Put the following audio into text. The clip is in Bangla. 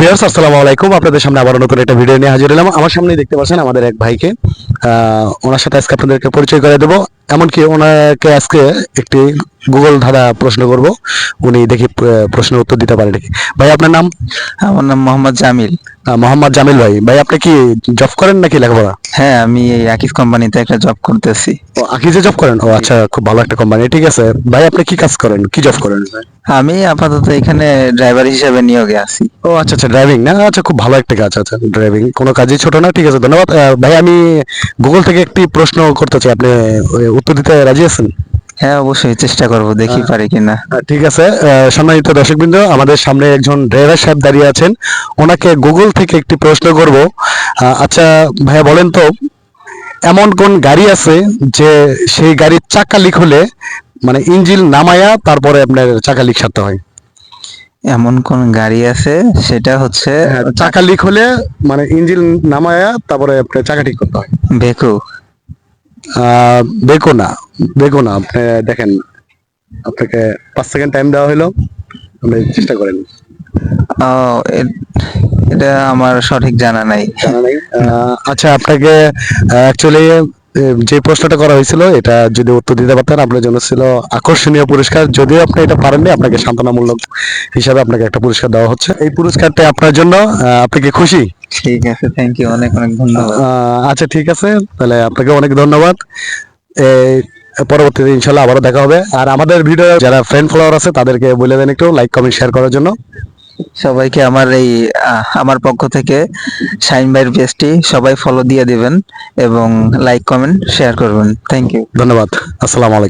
ভিউয়ার্স, আসসালামু আলাইকুম। আপনাদের সামনে আবার নতুন একটা ভিডিও নিয়ে হাজির হলাম। আমার সামনেই দেখতে পাচ্ছেন আমাদের এক ভাইকে। ওনার সাথে আজকে আপনাদেরকে পরিচয় করে দেবো। এমনকি ওনাকে আজকে একটি গুগল ধারা প্রশ্ন করব। উনি দেখি প্রশ্নের উত্তর দিতে পারেন ভাই, আপনার নাম? আমার নাম মোহাম্মদ জামিল। মোহাম্মদ জামিল ভাই। ভাই আপনি কি জব করেন নাকি লেখাপড়া? হ্যাঁ আমি এই আকিস কোম্পানিতে একটা জব করতেছি। ও আকিজে জব করেন? ও আচ্ছা খুব ভালো একটা কোম্পানি। ঠিক আছে। ভাই আপনি কি কাজ করেন? কি জব করেন? আমি আপাতত এখানে ড্রাইভার হিসেবে নিয়োগে আছি। ও আচ্ছা আচ্ছা ড্রাইভিং না? আচ্ছা খুব ভালো একটা কাজ আচ্ছা ড্রাইভিং কোনো কাজই ছোট না ঠিক আছে ধন্যবাদ। ভাই আমি গুগল থেকে একটি প্রশ্ন করতে চাই। আপনি উত্তর দিতে রাজি আছেন? হ্যাঁ অবশ্যই চেষ্টা করব দেখি পারি কিনা। ঠিক আছে সম্মানিত দর্শকবৃন্দ আমাদের সামনে একজন ড্রাইভার সাহেব দাঁড়িয়ে আছেন। ওনাকে গুগল থেকে একটি প্রশ্ন করব। আচ্ছা ভাইয়া বলেন তো এমন কোন গাড়ি আছে যে সেই গাড়ির চাকা লিক হলে মানে ইঞ্জিন নামায়া তারপরে আপনার চাকা লিক সারতে হয়? এমন কোন গাড়ি আছে সেটা হচ্ছে হ্যাঁ, চাকা লিক হলে মানে ইঞ্জিন নামায়া তারপরে আপনার চাকা ঠিক করতে হয়। বেকু বেকো না। বেকো না আপনি দেখেন আপনাকে পাঁচ সেকেন্ড টাইম দেওয়া হলো আপনি চেষ্টা করেন এটা আমার সঠিক জানা নাই। জানা নাই? আচ্ছা আপনাকে অ্যাকচুয়ালি যে প্রশ্নটা করা হয়েছিল এটা যদি উত্তর দিতে পারতেন আপনার জন্য ছিল আকর্ষণীয় পুরস্কার। যদিও আপনি এটা পারেননি আপনাকে সান্ত্বনামূলক হিসাবে আপনাকে একটা পুরস্কার দেওয়া হচ্ছে। এই পুরস্কারটা আপনার জন্য আপনি কি খুশি? ঠিক আছে থ্যাংক ইউ অনেক অনেক ধন্যবাদ। আচ্ছা ঠিক আছে তাহলে আপনাকে অনেক ধন্যবাদ। পরবর্তীতে ইনশাল্লাহ আবারও দেখা হবে। আর আমাদের ভিডিও যারা ফ্রেন্ড ফলোয়ার আছে তাদেরকে বলে দেন একটু লাইক কমেন্ট শেয়ার করার জন্য। সবাইকে আমার এই আমার পক্ষ থেকে শাইন ভাইয়ের পেজটি সবাই ফলো দিয়ে দিবেন এবং লাইক কমেন্ট শেয়ার করবেন। থ্যাংক ইউ ধন্যবাদ। আসসালামু আলাইকুম।